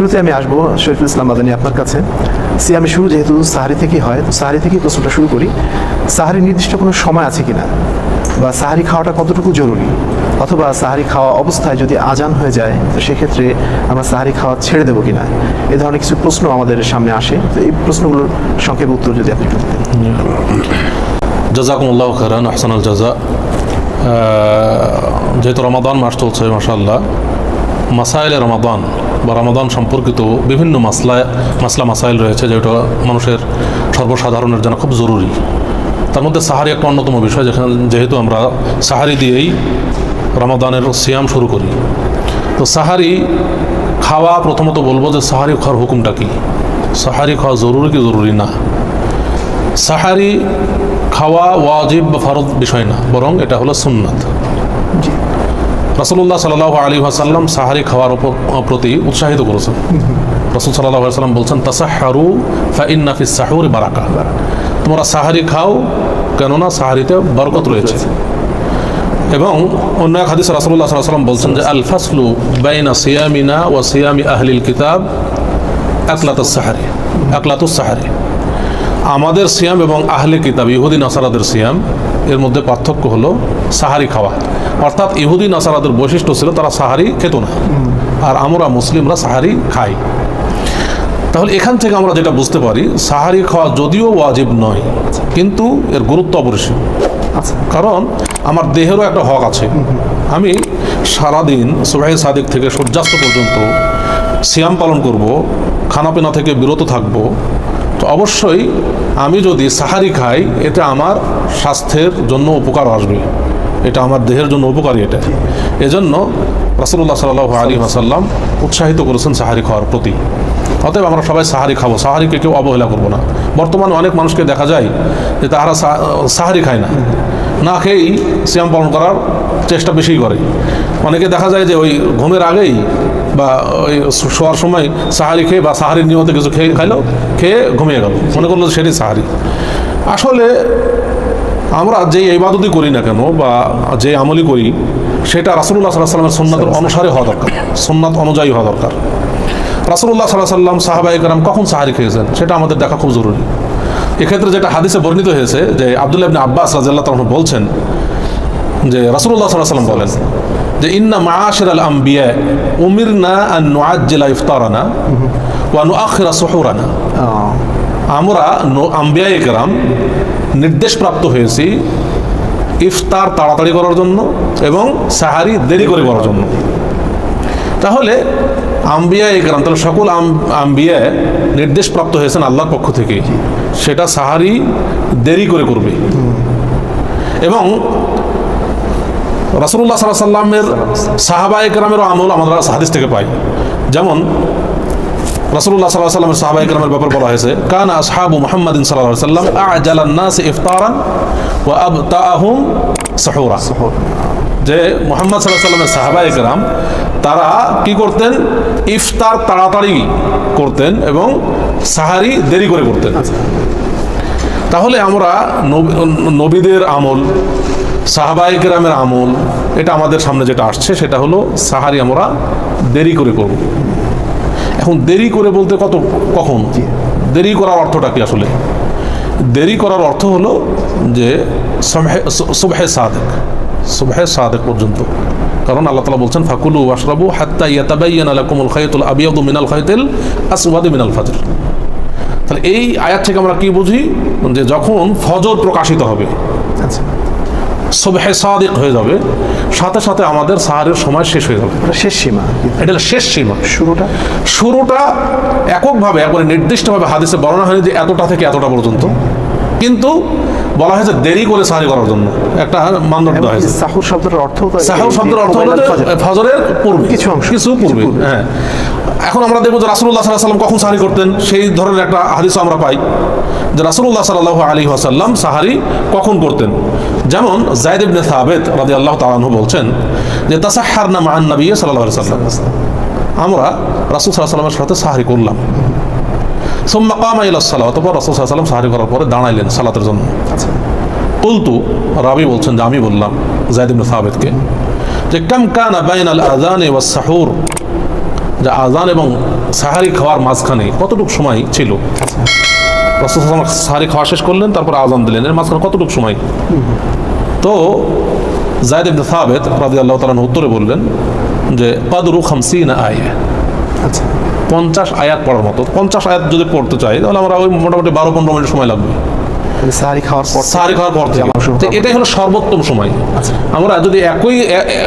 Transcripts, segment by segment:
শুরুতে আমি আসব শরীফুল ইসলাম মাদানী আপনার কাছে। সিয়ামে শুরু যেহেতু সাহারি থেকেই হয়, তো সাহারি থেকেই প্রশ্নটা শুরু করি। সাহারি নির্দিষ্ট কোনো সময় আছে কিনা? বা সাহারি খাওয়াটা কতটুকু জরুরি? অথবা সাহারি খাওয়া অবস্থায় যদি আজান হয়ে যায়, তো সেক্ষেত্রে আমরা সাহারি খাওয়া ছেড়ে দেবো কিনা? এ ধরনের কিছু প্রশ্ন আমাদের সামনে আসে। তো এই প্রশ্নগুলোর সংক্ষেপ উত্তর যদি আপনি। জাজাকুমুল্লাহ খারান আহসানুল জাজা। যেহেতু রমাদান মাস চলছে মাসাল্লাহ মাসাইলে রমাদান বা রমাদান সম্পর্কিত বিভিন্ন মাসলা মাসলা মাসাইল রয়েছে যেটা মানুষের সর্বসাধারণের জন্য খুব জরুরি। তার মধ্যে সাহারি একটা অন্যতম বিষয় যেখানে, যেহেতু আমরা সাহারি দিয়েই রমাদানের সিয়াম শুরু করি। তো সাহারি খাওয়া প্রথমত বলব যে সাহারি খাওয়ার হুকুমটা কি? সাহারি খাওয়া জরুরি কি জরুরি না? সাহারি খাওয়া ওয়াজিব বা ফরজ বিষয় না, বরং এটা হলো সুন্নাত। জি রাসুল্লাহ সাল্লাহ আলী আসাল্লাম সাহারি খাওয়ার প্রতি উৎসাহিত করেছেন। রসুল সাল্লাহ সাল্লাম বলছেন তাসাহারু ফাইন্নাফিস সাহুর বারাকা তোমরা সাহারি খাও, কেননা সাহারিতে বরকত রয়েছে। এবং অন্য এক হাদিস রাসুল্লাহ সাল্লাম বলছেন যে, আল ফাসলু বাইনা সিয়ামিনা ও সিয়ামি আহলিল কিতাব একলাত সাহারি। একলাতুস সাহারি। আমাদের সিয়াম এবং আহলে কিতাব, ইহুদি, নাসারাদের সিয়াম, এর মধ্যে পার্থক্য হলো সাহারি খাওয়া। অর্থাৎ ইহুদি নাসারাদের বৈশিষ্ট্য ছিল তারা সাহারি খেত না। আর আমরা মুসলিমরা সাহারি খাই। তাহলে এখান থেকে আমরা যেটা বুঝতে পারি সাহারি খাওয়া যদিও ওয়াজিব নয় কিন্তু এর গুরুত্ব অপরিসীম। আচ্ছা। কারণ আমার দেহেরও একটা হক আছে। আমি সারাদিন সুবাহি সাদিক থেকে সূর্যাস্ত পর্যন্ত সিয়াম পালন করব খানাপিনা থেকে বিরত থাকব। তো অবশ্যই আমি যদি সাহারি খাই এটা আমার স্বাস্থ্যের জন্য উপকার আসবে। এটা আমার দেহের জন্য উপকারী এটা। এজন্য রাসুল্লাহ সাল্লাহ আলী আসাল্লাম উৎসাহিত করেছেন সাহারি খাওয়ার প্রতি। অতএব আমরা সবাই সাহারি খাব। সাহারিকে কেউ অবহেলা করব না। বর্তমানে অনেক মানুষকে দেখা যায় যে তারা সাহারি খায় না। না খেয়েই সিয়াম পালন করার চেষ্টা বেশি করে। অনেকে দেখা যায় যে ওই ঘুমের আগেই বা ওই শোয়ার সময় সাহারি খেয়ে বা সাহারির নিয়মতে কিছু খেয়ে খাইলো, খেয়ে ঘুমিয়ে গেল। মনে করল যে সেটাই সাহারি। আসলে আমরা যে ইবাদতই করি না কেন বা যে আমলই করি সেটা রাসুল্লাহ সাল্লাহ সাল্লামের সন্ন্যতের অনুসারে হওয়া দরকার। সন্ন্যাত অনুযায়ী হওয়া দরকার। রাসুল্লাহ সাল্লাহ সাল্লাম সাহাবা একরাম কখন সাহারি খেয়েছেন? সেটা আমাদের দেখা খুব জরুরি। এক্ষেত্রে যেটা হাদিসে বর্ণিত হয়েছে যে আবদুল্লাহ ইবনে আব্বাস রাজিয়াল্লাহ তখন বলছেন যে রাসুল্লাহ সাল্লাহ সাল্লাম বলেন যে ইন্না মাআশির আল আম্বিয়া উমিরনা আন নুআজ্জিলা ইফতারানা ওয়া নুআখিরা সুহুরানা। আমরা ন- আম্বিয়া একরাম নির্দেশপ্রাপ্ত হয়েছি ইফতার তাড়াতাড়ি করার জন্য এবং সাহারি দেরি করে করার জন্য। তাহলে আম্বিয়া একরাম তাহলে সকল আম- আম্বিয়া নির্দেশপ্রাপ্ত হয়েছেন আল্লাহর পক্ষ থেকে। সেটা সাহারি দেরি করে করবে। এবং রাসুল্লাহ সাল্লাহ সাল্লামের সাহাবা একরামেরও আমল আমরা হাদিস থেকে পাই। যেমন রাসুল্লাহ সাল্লাহ সাল্লামের সাহাবা একরামের ব্যাপার বলা হয়েছে, কানা আসহাবু মুহাম্মাদিন সাল্লাহ সাল্লাম আজালান নাস ইফতারান ওয়া আবতাআহুম সাহুরা। যে মোহাম্মদ সাল্লাহ সাল্লামের সাহাবা একরাম তারা কি করতেন? ইফতার তাড়াতাড়ি করতেন এবং সাহারি দেরি করে করতেন। তাহলে আমরা নবীদের আমল সাহাবাই গ্রামের আমল, এটা আমাদের সামনে যেটা আসছে, সেটা হলো সাহারি আমরা দেরি করে করব। এখন দেরি করে বলতে কত কখন? দেরি করার অর্থটা কি আসলে? দেরি করার অর্থ হলো যে সুবহে- সাদেক সুবহে সাদেক পর্যন্ত। কারণ আল্লাহ তালা বলছেন ফাকুলু ওয়াশরাবু হাত্তা ইয়াতাবাইয়ান আলাকুমুল খাইতুল আবিয়াদু মিনাল খাইতিল আসওয়াদি মিনাল ফাজর। তাহলে এই আয়াত থেকে আমরা কি বুঝি? যে যখন ফজর প্রকাশিত হবে আচ্ছা। সবহে সাদিক হয়ে যাবে সাথে সাথে আমাদের সাহারের সময় শেষ হয়ে যাবে। শেষ সীমা। এটা হলো শেষ সীমা। শুরুটা? শুরুটা এককভাবে একবারে নির্দিষ্টভাবে হাদিসে বর্ণনা হয়নি যে এতটা থেকে এতটা পর্যন্ত। কিন্তু বলা হয়েছে দেরি করে সাহারি করার জন্য। একটা মানদণ্ড দেওয়া হয়েছে। সাহুর শব্দের অর্থ সাহার শব্দের অর্থ হলো ফজরের পূর্বে কিছু অংশ। কিছু পূর্বে হ্যাঁ। এখন আমরা দেখব যে রাসুল্লাহ সাল্লাহ সাল্লাম কখন সাহারি করতেন সেই ধরনের একটা হাদিস আমরা পাই যে রাসুল্লাহ সাল্লাহ আলী আসাল্লাম সাহারি কখন করতেন। যেমন জায়দ ইবনে সাহাবেদ রাদি আল্লাহ তালাহ বলছেন যে তাসাহার না মান নবী সাল্লাহ সাল্লাম আমরা রাসুল সাল্লামের সাথে সাহারি করলাম। সোম্মা কামা ইলাহ সাল্লাহ অতপর রাসুল সাল্লাম সাহারি করার পরে দাঁড়াইলেন সালাতের জন্য। কুলতু রাবি বলছেন যে, আমি বললাম জায়দ ইবনে সাহাবেদকে যে, কাম কানা বাইন আল আজানে ওয়াস সাহুর? যে আজান এবং সাহারি খাওয়ার মাঝখানে কতটুকু সময় ছিল? রসুল সাহারি খাওয়া শেষ করলেন তারপর আজান দিলেন। এর মাঝখানে কতটুকু সময়? তো জায়দ ইবনে সাবেত রাজি আল্লাহ তালান উত্তরে বললেন যে কাদরু খামসিনা আয় আচ্ছা। পঞ্চাশ আয়াত পড়ার মতো। পঞ্চাশ আয়াত যদি পড়তে চাই তাহলে আমরা ওই মোটামুটি বারো পনেরো মিনিট সময় লাগবে। মানে সাহারি খাওয়ার পর সাহারি খাওয়ার পর থেকে। এটাই হলো সর্বোত্তম সময়। আচ্ছা। আমরা যদি একই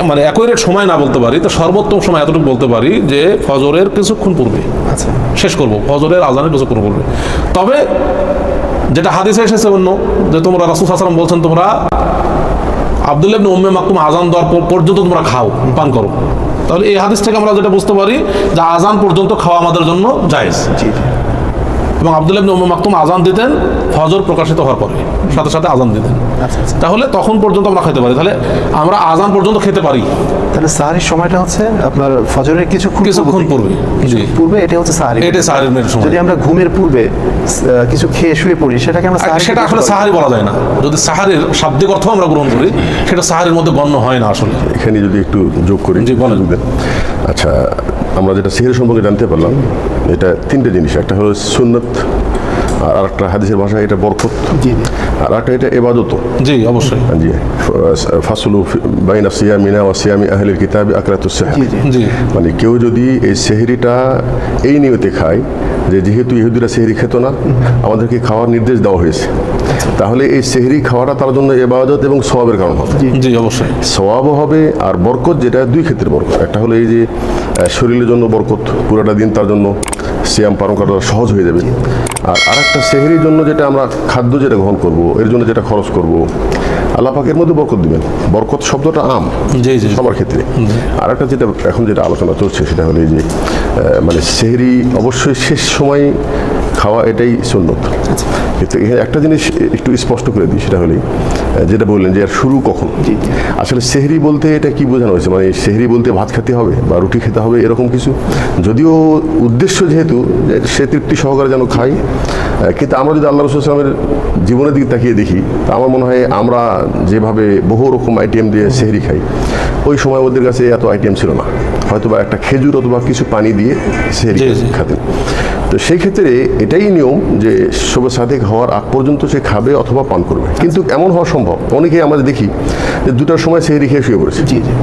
মানে একই রেট সময় না বলতে পারি তো সর্বোত্তম সময় এতটুকু বলতে পারি যে ফজরের কিছুক্ষণ পূর্বে। আচ্ছা শেষ করব। ফজরের আজানের করব বলবে। তবে যেটা হাদিসে এসেছে অন্য, যে তোমরা রাসুল হাসালাম বলছেন, তোমরা আবদুল্লাহ উম্মে মাকতুম আজান দেওয়ার পর- পর্যন্ত তোমরা খাও, পান করো। তাহলে এই হাদিস থেকে আমরা যেটা বুঝতে পারি, যে আজান পর্যন্ত খাওয়া আমাদের জন্য জায়েজ। জি এবং আবদুল্লাহ ইবনে উম্মে মাকতুম আজান দিতেন ফজর প্রকাশিত হওয়ার পরে সাথে সাথে আজান দিতেন। আচ্ছা আচ্ছা। তাহলে তখন পর্যন্ত আমরা খেতে পারি। তাহলে আমরা আজান পর্যন্ত খেতে পারি। তাহলে সাহারির সময়টা হচ্ছে আপনার ফজরের কিছুক্ষণ কিছুক্ষণ পূর্বে পূর্বে এটা হচ্ছে সাহারি এটা সাহারির সময়। যদি আমরা ঘুমের পূর্বে কিছু খেয়ে শুয়ে পড়ি সেটাকে আমরা সেটা আসলে সাহারি বলা যায় না। যদি সাহারির শাব্দিক অর্থ আমরা গ্রহণ করি সেটা সাহারির মধ্যে গণ্য হয় না আসলে। এখানে যদি একটু যোগ করি জি, বলেন। আচ্ছা আমরা যেটা সিহের সম্পর্কে জানতে পারলাম এটা তিনটে জিনিস একটা হলো সুন্নত আর একটা হাদিসের ভাষা এটা বরকত আর একটা এটা এবাদত জি অবশ্যই। জি ফাসলু বাইনা সিয়ামিনা ও সিয়ামি আহলিল কিতাব আকরাতুস জি জি। জি। মানে কেউ যদি এই সেহরিটা এই নিয়তে খায় যে যেহেতু ইহুদিরা সেহরি খেত না আমাদেরকে খাওয়ার নির্দেশ দেওয়া হয়েছে তাহলে এই সেহরি খাওয়াটা তার জন্য এবাদত এবং সবাবের কারণ হবে। জি অবশ্যই। সওয়াবও হবে আর বরকত যেটা দুই ক্ষেত্রে বরকত একটা হলো এই যে শরীরের জন্য বরকত পুরোটা দিন তার জন্য শ্যাম পালন করাটা সহজ হয়ে যাবে। আর আরেকটা সেহরির জন্য যেটা আমরা খাদ্য যেটা গ্রহণ করব এর জন্য যেটা খরচ করব আল্লাহ পাকের মধ্যে বরকত দিবেন। বরকত শব্দটা আম সবার ক্ষেত্রে। আর একটা যেটা এখন যেটা আলোচনা চলছে সেটা হলো এই যে মানে সেহরি অবশ্যই শেষ সময় খাওয়া এটাই সুন্নত। কিন্তু এখানে একটা জিনিস একটু স্পষ্ট করে দিই সেটা হলেই যেটা বললেন যে আর শুরু কখন। আসলে সেহরি বলতে এটা কি বোঝানো হয়েছে? মানে সেহরি বলতে ভাত খেতে হবে বা রুটি খেতে হবে এরকম কিছু? যদিও উদ্দেশ্য যেহেতু যে সে তৃপ্তি সহকারে যেন খাই কিন্তু আমরা যদি আল্লাহ রসুলামের জীবনের দিকে তাকিয়ে দেখি তা আমার মনে হয় আমরা যেভাবে বহু রকম আইটেম দিয়ে সেহরি খাই ওই সময় ওদের কাছে এত আইটেম ছিল না। হয়তো বা একটা খেজুর অথবা কিছু পানি দিয়ে সেহরি। খাতেন। তো সেই ক্ষেত্রে এটাই নিয়ম যে শোবে সাদেক হওয়ার আগ পর্যন্ত সে খাবে অথবা পান করবে। কিন্তু এমন হওয়া সম্ভব। অনেকেই আমাদের দেখি যে দুটার সময় সেহরি খেয়ে শুয়ে পড়েছে। জি জি।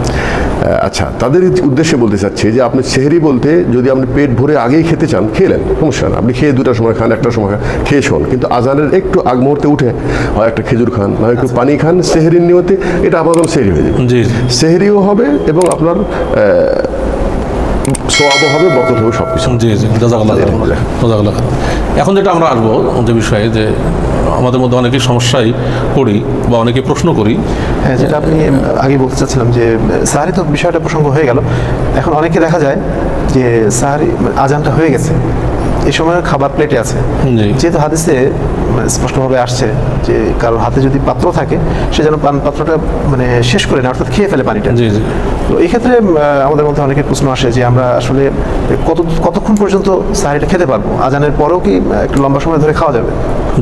আচ্ছা তাদের উদ্দেশ্যে বলতে চাচ্ছি যে আপনি সেহরি বলতে যদি আপনি পেট ভরে আগেই খেতে চান খেলেন সমস্যা না। আপনি খেয়ে দুটার সময় খান একটা সময় খান খেয়ে শোন। কিন্তু আজানের একটু আগ মুহূর্তে উঠে হয় একটা খেজুর খান না একটু পানি খান সেহরির নিয়তে এটা জন্য সেহরি হয়ে যাবে। সেহরিও হবে এবং আপনার সোয়াবও হবে হবে সব কিছু জি জি জাজাকাল্লাহ জাজাকাল্লাহ এখন যেটা আমরা আসব যে বিষয়ে যে আমাদের মধ্যে অনেকেই সমস্যায় পড়ি বা অনেকে প্রশ্ন করি। হ্যাঁ যেটা আপনি আগে বলতে চাচ্ছিলাম যে সাহারি তো বিষয়টা প্রসঙ্গ হয়ে গেল। এখন অনেকে দেখা যায় যে সাহারি আজানটা হয়ে গেছে। এই সময় খাবার প্লেটে আছে। যেহেতু হাদিসে স্পষ্টভাবে আসছে যে কারোর হাতে যদি পাত্র থাকে সে যেন পান পাত্রটা মানে শেষ করে না অর্থাৎ খেয়ে ফেলে পানিটা। তো এই ক্ষেত্রে আমাদের মধ্যে অনেকের প্রশ্ন আসে যে আমরা আসলে কত কতক্ষণ পর্যন্ত সাহারিটা খেতে পারব? আজানের পরেও কি একটু লম্বা সময় ধরে খাওয়া যাবে?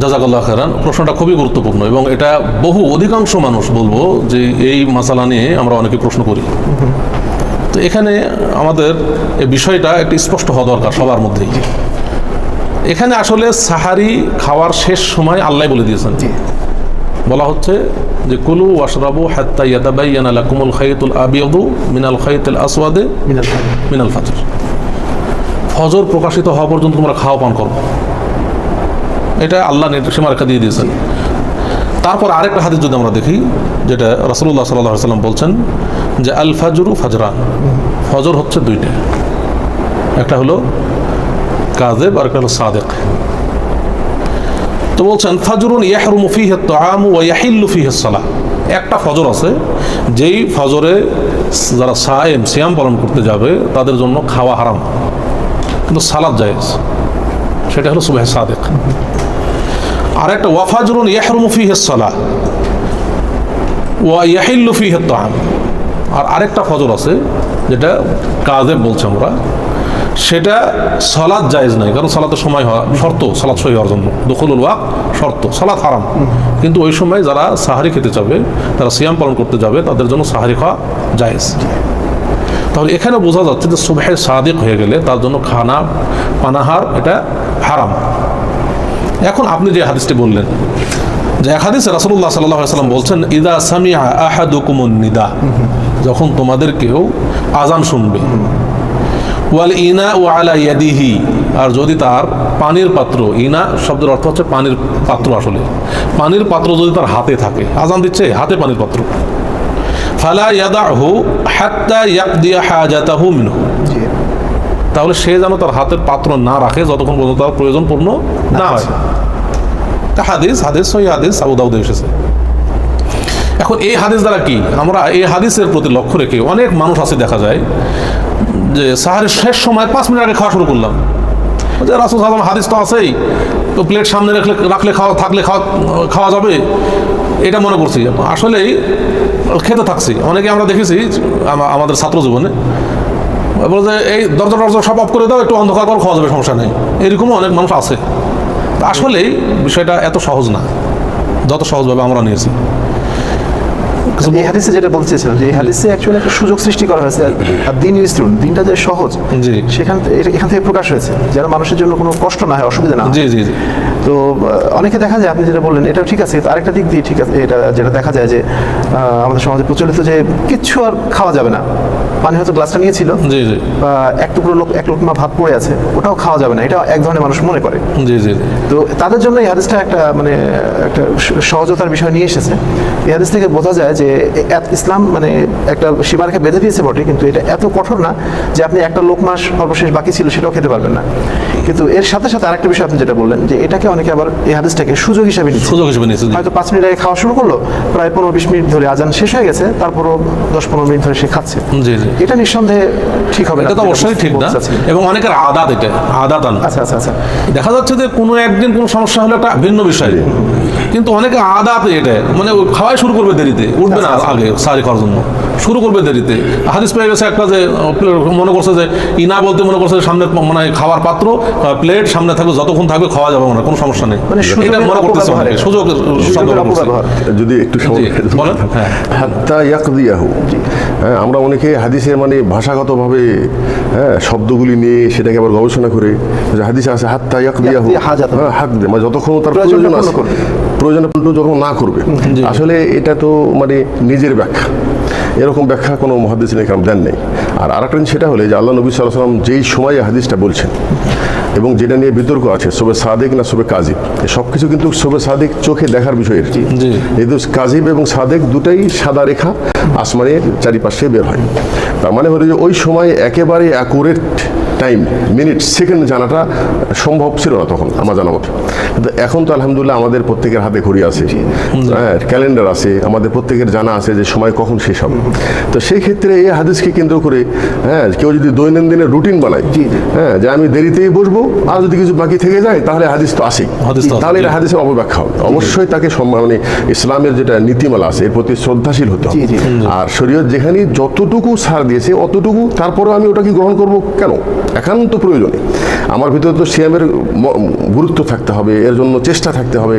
জাজাকাল্লাহ খারান প্রশ্নটা খুবই গুরুত্বপূর্ণ এবং এটা বহু অধিকাংশ মানুষ বলব যে এই মাসালা নিয়ে আমরা অনেকে প্রশ্ন করি। তো এখানে আমাদের এই বিষয়টা একটু স্পষ্ট হওয়া দরকার সবার মধ্যেই। এখানে আসলে সাহারি খাওয়ার শেষ সময় আল্লাহ বলে দিয়েছেন। বলা হচ্ছে যে কুলু ওয়াশরাবু হাত্তা ইয়াতাবাইয়ানা লাকুমুল খাইতুল আবিয়াদু মিনাল খাইতুল আসওয়াদে মিনাল ফাজর। ফজর। প্রকাশিত হওয়া পর্যন্ত তোমরা খাওয়া পান করো। এটা আল্লাহ নির্দেশ সীমারেখা দিয়ে দিয়েছেন। তারপর আরেকটা হাদিস যদি আমরা দেখি যেটা রাসুল্লাহ সাল্লাহ সাল্লাম বলছেন যে আল ফাজরু ফাজরান। ফজর হচ্ছে দুইটা। একটা হলো কাজেব আর একটা হলো সাদেক। তো বলছেন, ফাজরুন ইয়াহরুমু ফিহে তাআমু ওয়া ইয়াহিল্লু ফিহে সালাহ একটা ফজর আছে, যেই ফজরে যারা সায়েম, সিয়াম পালন করতে যাবে, তাদের জন্য খাওয়া হারাম। কিন্তু সালাদ জায়েজ। সেটা হলো সুবাহ সাদেক। আর একটা ওয়াফাজরুন ইয়াহরুমু ফিহে সালাহ ওয়া ইয়াহিল্লু ফিহে তাআম আর আরেকটা ফজর আছে, যেটা কাজে বলছে আমরা সেটা সালাদ জায়েজ নাই, কারণ সালাতের সময় হওয়া শর্ত সালাদ সহি হওয়ার জন্য। দখলুল ওয়াক, শর্ত সালাদ হারাম। কিন্তু ওই সময় যারা সাহারি খেতে যাবে, তারা সিয়াম পালন করতে যাবে, তাদের জন্য সাহারি খাওয়া জায়েজ। তাহলে এখানে বোঝা যাচ্ছে যে সুবহে সাদিক হয়ে গেলে তার জন্য খানা, পানাহার, এটা হারাম। এখন আপনি যে হাদিসটি বললেন, যে এক হাদিসে রাসূলুল্লাহ সাল্লাল্লাহু আলাইহি সাল্লাম বলছেন, ইদা সামিআ আহাদুকুমুন নিদা। যখন তোমাদের কেউ আজান শুনবে ওয়াল ইনা ও আলা ইয়াদিহি। আর যদি তার পানির পাত্র ইনা শব্দের অর্থ হচ্ছে পানির পাত্র আসলে। পানির পাত্র যদি তার হাতে থাকে আজান দিচ্ছে হাতে পানির পাত্র। ফালা ইয়াদাহু হাত্তা ইয়াকদিয়া হাজাতাহু মিনহু। তাহলে সে যেন তার হাতের পাত্র না রাখে যতক্ষণ পর্যন্ত তার প্রয়োজন পূর্ণ না হয়। তা হাদিস হাদিস সহি হাদিস আবু দাউদে এসেছে। এখন এই হাদিস দ্বারা কি? আমরা এই হাদিসের প্রতি লক্ষ্য রেখে অনেক মানুষ আছে দেখা যায় যে সাহারের শেষ সময় পাঁচ মিনিট আগে খাওয়া শুরু করলাম। রাসুল সালাম হাদিস তো আছেই। তো প্লেট সামনে রাখলে রাখলে খাওয়া থাকলে খাওয়া খাওয়া যাবে? এটা মনে করছি। আসলেই খেতে থাকছি। অনেকে আমরা দেখেছি আমাদের ছাত্র জীবনে। বলে যে, এই দরজা টরজা সব অফ করে দাও, একটু অন্ধকার করে, খাওয়া যাবে, সমস্যা নেই। এরকমও অনেক মানুষ আছে। আসলেই বিষয়টা এত সহজ না। যত সহজভাবে আমরা নিয়েছি। এই হাদিসে যেটা বলতে চেয়েছিলাম যে এই হাদিসে অ্যাকচুয়ালি একটা সুযোগ সৃষ্টি করা হয়েছে। আর দিন ইস্তুন দিনটা যে সহজ। সেখান থেকে এখান থেকে প্রকাশ হয়েছে। যেন মানুষের জন্য কোনো কষ্ট না হয় অসুবিধা না জি জি তো অনেকে দেখা যায় আপনি যেটা বললেন এটা ঠিক আছে আরেকটা দিক দিয়ে ঠিক আছে এটা যেটা দেখা যায় যে আমাদের সমাজে প্রচলিত যে কিচ্ছু আর খাওয়া যাবে না। পানি হয়তো গ্লাসটা নিয়েছিল। জি জি। এক টুকরো লোক এক লোকমা ভাত পড়ে আছে ওটাও খাওয়া যাবে না এটা এক ধরনের মানুষ মনে করে। জি জি তো তাদের জন্য এই হাদিসটা একটা মানে একটা সহজতার বিষয় নিয়ে এসেছে। এই হাদিস থেকে বোঝা যায় যে ইসলাম মানে একটা সীমারেখা বেঁধে দিয়েছে বটে কিন্তু এটা এত কঠোর না যে আপনি একটা লোক মাস সর্বশেষ বাকি ছিল সেটাও খেতে পারবেন না। কিন্তু এর সাথে সাথে আরেকটা বিষয় আপনি যেটা বললেন যে এটাকে অনেকে আবার এই হাদিসটাকে সুযোগ হিসাবে নিচ্ছে। সুযোগ হিসেবে নিয়েছে হয়তো পাঁচ মিনিট আগে খাওয়া শুরু করল প্রায় পনেরো বিশ মিনিট ধরে আজান শেষ হয়ে গেছে তারপরও দশ পনেরো মিনিট ধরে সে খাচ্ছে। জি জি। এটা নিঃসন্দেহে ঠিক হবে এটা তো অবশ্যই ঠিক না। এবং অনেকের আদাত এটা আদাত আচ্ছা আচ্ছা আচ্ছা। দেখা যাচ্ছে যে কোনো একদিন কোনো সমস্যা হলে একটা ভিন্ন বিষয়। কিন্তু অনেকে আদাত এটা মানে খাওয়াই শুরু করবে দেরিতে উঠবে না আগে সারি খাওয়ার জন্য। শুরু করবে দেরিতে। হাদিস পেয়ে গেছে একটা যে মনে করছে যে ইনা বলতে মনে করছে সামনে মানে খাওয়ার পাত্র প্লেট সামনে থাকবে যতক্ষণ থাকবে খাওয়া যাবে না কোনো সমস্যা নেই। মানে এটা মনে করতেছে সুযোগ যদি একটু সময় বলেন। হ্যাঁ। হাত্তা ইয়াকদিয়াহু। হ্যাঁ আমরা অনেকে হাদিসের মানে ভাষাগতভাবে হ্যাঁ শব্দগুলি নিয়ে সেটাকে আবার গবেষণা করে। যে হাদিসে আছে হাত হাজাতাহু। হ্যাঁ হাক দে মানে যতক্ষণ তার প্রয়োজন আছে। প্রয়োজন যখন না করবে। আসলে এটা তো মানে নিজের ব্যাখ্যা। এরকম ব্যাখ্যা কোনো মহাদিস এখানে দেন নেই। আর আরেকটা সেটা হলে যে আল্লাহ নবী সাল্লাহ সাল্লাম যেই সময় হাদিসটা বলছেন এবং যেটা নিয়ে বিতর্ক আছে সবে সাদেক না সবে কাজিব? সব কিছু কিন্তু সবে সাদেক চোখে দেখার বিষয়ের। এই কাজিব এবং সাদেক দুটাই সাদা রেখা আসমানের চারিপাশে বের হয়। তার মানে হলো যে ওই সময় একেবারে অ্যাকুরেট টাইম মিনিট সেকেন্ড জানাটা সম্ভব ছিল না তখন আমার জানা মতে। এখন তো আলহামদুলিল্লাহ আমাদের প্রত্যেকের হাতে ঘড়ি আছে। হ্যাঁ ক্যালেন্ডার আছে আমাদের প্রত্যেকের জানা আছে যে সময় কখন শেষ হবে। তো সেই ক্ষেত্রে এই হাদিসকে কেন্দ্র করে হ্যাঁ কেউ যদি দৈনন্দিনের রুটিন বানায় হ্যাঁ যে আমি দেরিতেই বসবো আর যদি কিছু বাকি থেকে যায় তাহলে হাদিস তো আসেই তাহলে এটা। হাদিসের অপব্যাখ্যা হবে। অবশ্যই তাকে সম্মান মানে ইসলামের যেটা নীতিমালা আছে এর প্রতি শ্রদ্ধাশীল হতে হবে। আর শরীয়ত যেখানে যতটুকু সার দিয়েছে অতটুকু তারপরে আমি ওটা কি গ্রহণ করব? কেন? একান্ত প্রয়োজনে। আমার ভিতরে তো সিএমের গুরুত্ব থাকতে হবে এর জন্য চেষ্টা থাকতে হবে।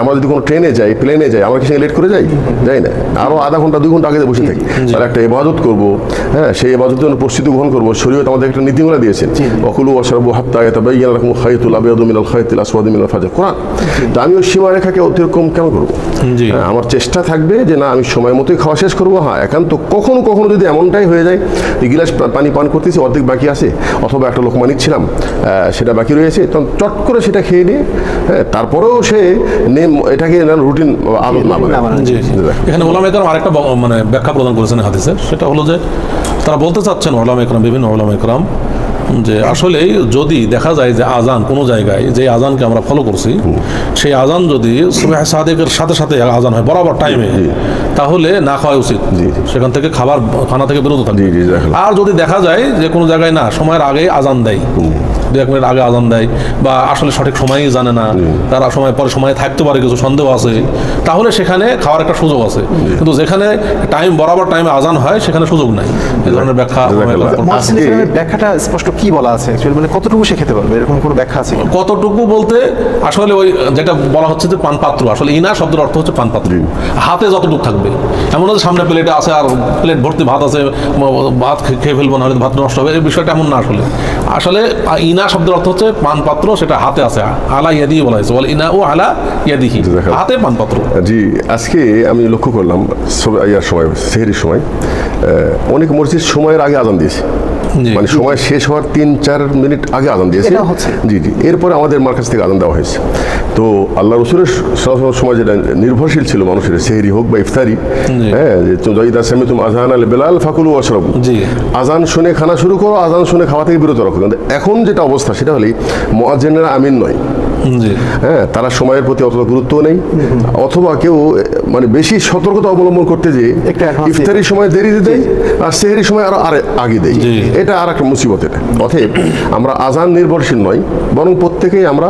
আমরা যদি কোনো ট্রেনে যাই প্লেনে যাই আমরা কি সঙ্গে লেট করে যাই? যাই না। আরও আধা ঘণ্টা দুই ঘণ্টা আগে বসে থাকি। তাহলে একটা ইবাদত করব হ্যাঁ সেই ইবাদতের জন্য প্রস্তুতি গ্রহণ করব। শরীয়ত আমাদের একটা নীতিমালা দিয়েছেন অকুলু অসরবু হাত্তা ইয়াতাবাইয়ান লাকুম খায়তুল আবিয়াদু মিনাল খায়তিল আসওয়াদু মিনাল ফাজর। কোরআন। তো আমি ওই সীমারেখাকে অতিক্রম কেন করব? হ্যাঁ, আমার চেষ্টা থাকবে যে না আমি সময় মতোই খাওয়া শেষ করব। হ্যাঁ একান্ত কখনো কখনো যদি এমনটাই হয়ে যায় গিলাস পানি পান করতেছি অর্ধেক বাকি আছে অথবা একটা লোকমা নিচ্ছিলাম সেটা বাকি রয়েছে তখন চট করে সেটা খেয়ে নিয়ে হ্যাঁ তারপরেও সে নেম এটাকে রুটিন আদত না। এখানে ওলাম একরাম আরেকটা মানে ব্যাখ্যা প্রদান করেছেন হাদিসের সেটা হলো যে তারা বলতে চাচ্ছেন ওলাম একরাম বিভিন্ন ওলাম একরাম যে আসলে যদি দেখা যায় যে আজান কোনো জায়গায় যে আজানকে আমরা ফলো করছি সেই আজান যদি সুবাহ সাদেকের সাথে সাথে আজান হয় বরাবর টাইমে তাহলে না খাওয়া উচিত। সেখান থেকে খাবার খানা থেকে বিরত থাকবে। আর যদি দেখা যায় যে কোনো জায়গায় না সময়ের আগে আজান দেয়। দু এক মিনিট আগে আজান দেয় বা আসলে সঠিক সময়ই জানে না তারা সময় পরে সময় থাকতে পারে কিছু সন্দেহ আছে তাহলে সেখানে খাওয়ার একটা সুযোগ আছে। কিন্তু যেখানে টাইম বরাবর টাইমে আজান হয় সেখানে সুযোগ নাই। এই ধরনের ব্যাখ্যা ব্যাখ্যাটা স্পষ্ট কি বলা আছে? মানে কতটুকু সে খেতে পারবে? এরকম কোনো ব্যাখ্যা আছে কতটুকু বলতে আসলে ওই যেটা বলা হচ্ছে যে পানপাত্র আসলে ইনা শব্দের অর্থ হচ্ছে পানপাত্র। হাতে যতটুকু থাকবে। এমন না সামনে প্লেটে আছে আর প্লেট ভর্তি ভাত আছে ভাত খেয়ে ফেলব না হলে ভাত নষ্ট হবে এই বিষয়টা এমন না আসলে। আসলে ইনা শব্দের অর্থ হচ্ছে পানপাত্র সেটা হাতে আছে আলা ইয়াদি বলা হয়েছে বলে ইনা ও আলা ইয়াদি। হাতে পানপাত্র জি আজকে আমি লক্ষ্য করলাম ইয়ার সময় সেহেরির সময় অনেক মসজিদ সময়ের আগে আজান দিয়েছে। মানে সময় শেষ হওয়ার তিন চার মিনিট আগে আদান দিয়েছে। জি জি। এরপরে আমাদের মার কাছ থেকে আদান দেওয়া হয়েছে। তো আল্লাহ রসুলের সময় যেটা নির্ভরশীল ছিল মানুষের সেহরি হোক বা ইফতারি হ্যাঁ যে আসামি জয়দা সেমি তুমি আজান আল বেলাল ফাকুল ওয়াশরব। জি। আজান শুনে খানা শুরু করো আজান শুনে খাওয়া থেকে বিরত রাখো। কিন্তু এখন যেটা অবস্থা সেটা হলেই মোয়াজেনেরা আমিন নয়। হ্যাঁ তারা সময়ের প্রতি অতটা গুরুত্ব নেই। অথবা কেউ মানে বেশি সতর্কতা অবলম্বন করতে যে ইফতারির সময় দেরিতে দেয় আর সেহেরির সময় আরও আরে আগে দেয়। এটা আর একটা মুসিবত এটা। অতএব আমরা আজান নির্ভরশীল নয় বরং প্রত্যেকেই আমরা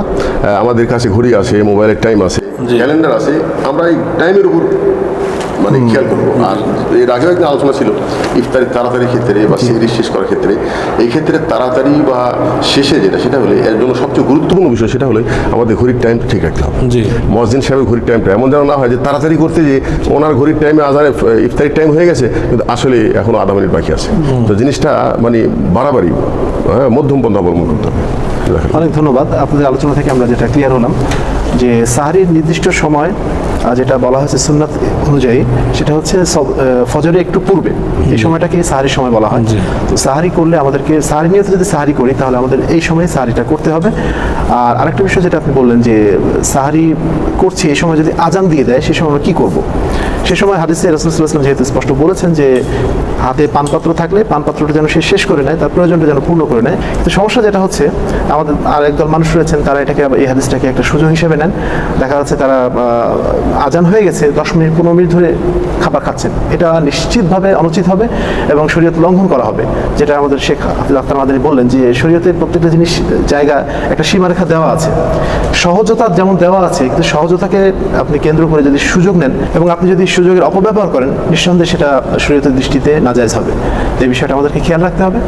আমাদের কাছে ঘড়ি আছে মোবাইলের টাইম আছে ক্যালেন্ডার আছে আমরা এই টাইমের উপর মানে খেয়াল করব। আর এর আগেও একটা আলোচনা ছিল ইফতারি তাড়াতাড়ি ক্ষেত্রে বা সেহরি শেষ করার ক্ষেত্রে। এই ক্ষেত্রে তাড়াতাড়ি বা শেষে যেটা সেটা হলে এর জন্য সবচেয়ে গুরুত্বপূর্ণ বিষয় সেটা হলে আমাদের ঘড়ির টাইম ঠিক রাখতে হবে। জি। মসজিদ সাহেবের ঘড়ির টাইমটা এমন যেন না হয় যে তাড়াতাড়ি করতে যে ওনার ঘড়ির টাইমে আজানে ইফতারির টাইম হয়ে গেছে কিন্তু আসলে এখনও আধা মিনিট বাকি আছে। তো জিনিসটা মানে বাড়াবাড়ি হ্যাঁ মধ্যম পন্থা অবলম্বন করতে হবে। অনেক ধন্যবাদ। আপনাদের আলোচনা থেকে আমরা যেটা ক্লিয়ার হলাম যে সাহারির নির্দিষ্ট সময় যেটা বলা হয়েছে সুন্নাত অনুযায়ী সেটা হচ্ছে ফজরে একটু পূর্বে। এই সময়টাকে সাহারির সময় বলা হয়। তো সাহারি করলে আমাদেরকে সাহারি নিয়ে যদি সাহারি করি তাহলে আমাদের এই সময় সাহারিটা করতে হবে। আর আরেকটা বিষয় যেটা আপনি বললেন যে সাহারি করছি এই সময় যদি আজান দিয়ে দেয় সে সময় আমরা কী করব? সে সময় হাদিসে রসুল যেহেতু স্পষ্ট বলেছেন যে হাতে পানপাত্র থাকলে পানপাত্রটা যেন সে শেষ করে নেয়, তার প্রয়োজনটা যেন পূর্ণ করে নেয়। কিন্তু সমস্যা যেটা হচ্ছে, আমাদের আর একদল মানুষ রয়েছেন, তারা এটাকে এই হাদিসটাকে একটা সুযোগ হিসেবে নেন। দেখা যাচ্ছে তারা আজান হয়ে গেছে, দশ মিনিট, পনেরো মিনিট ধরে খাবার খাচ্ছেন। এটা নিশ্চিতভাবে অনুচিত হবে এবং শরীয়ত লঙ্ঘন করা হবে। যেটা আমাদের শেখ হাফিজ আখতার মাদানী বললেন যে, শরীয়তের প্রত্যেকটা জিনিস, জায়গা, একটা সীমারেখা দেওয়া আছে। সহজতা যেমন দেওয়া আছে, কিন্তু সহজতাকে আপনি কেন্দ্র করে যদি সুযোগ নেন এবং আপনি যদি সুযোগের অপব্যবহার করেন, নিঃসন্দেহে সেটা শরীয়তের দৃষ্টিতে নাজায়জ হবে। এই বিষয়টা আমাদেরকে খেয়াল রাখতে হবে।